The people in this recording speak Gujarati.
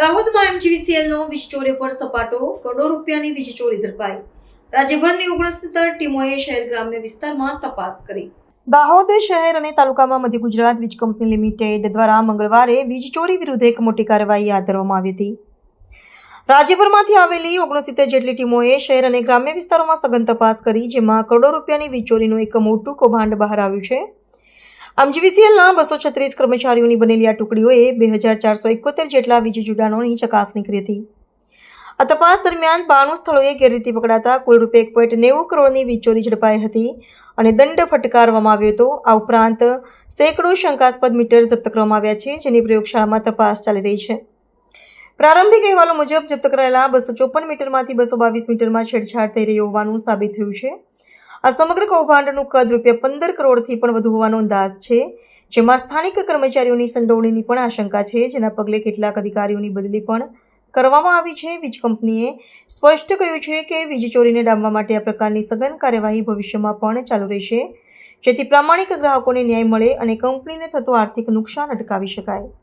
દાહોદમાં એમજીવીસીએલનો વીજ ચોરી પર સપાટો, કરોડો રૂપિયાની વીજ ચોરી ઝડપાઈ. રાજ્યભરની ઓગણસત્તર ટીમોએ શહેર ગ્રામ્ય વિસ્તારમાં તપાસ કરી. દાહોદ શહેર અને તાલુકામાં મધ્ય ગુજરાત વીજ કંપની લિમિટેડ દ્વારા મંગળવારે વીજ ચોરી વિરુદ્ધ એક મોટી કાર્યવાહી હાથ ધરવામાં આવી હતી. રાજ્યભરમાંથી આવેલી ઓગણસિત્તેર જેટલી ટીમોએ શહેર અને ગ્રામ્ય વિસ્તારોમાં સઘન તપાસ કરી, જેમાં કરોડો રૂપિયાની વીજ ચોરીનું એક મોટું કૌભાંડ બહાર આવ્યું છે. આમ જીવીસીએલના બસો છત્રીસ કર્મચારીઓની બનેલી આ ટુકડીઓએ બે હજાર ચારસો એકોતેર જેટલા વીજ જોડાણોની ચકાસણી કરી હતી. આ તપાસ દરમિયાન બાણું સ્થળોએ ગેરરીતિ પકડાતા કુલ રૂપે એક પોઈન્ટ નેવું કરોડની વીજ ઝડપાઈ હતી અને દંડ ફટકારવામાં આવ્યો હતો. આ ઉપરાંત સેંકડો શંકાસ્પદ મીટર જપ્ત કરવામાં આવ્યા છે જેની પ્રયોગશાળામાં તપાસ ચાલી રહી છે. પ્રારંભિક અહેવાલો મુજબ જપ્ત કરાયેલા બસો ચોપન મીટરમાંથી બસો બાવીસ મીટરમાં છેડછાડ થઈ રહી હોવાનું સાબિત થયું છે. આ સમગ્ર કૌભાંડનું કદ રૂપિયા પંદર કરોડથી પણ વધુ હોવાનો અંદાજ છે. જેમાં સ્થાનિક કર્મચારીઓની સંડોવણીની પણ આશંકા છે. જેના પગલે કેટલાક અધિકારીઓની બદલી પણ કરવામાં આવી છે. વીજ કંપનીએ સ્પષ્ટ કહ્યું છે કે વીજ ચોરીને ડામવા માટે આ પ્રકારની સઘન કાર્યવાહી ભવિષ્યમાં પણ ચાલુ રહેશે. જેથી પ્રામાણિક ગ્રાહકોને ન્યાય મળે અને કંપનીને થતું આર્થિક નુકસાન અટકાવી શકાય.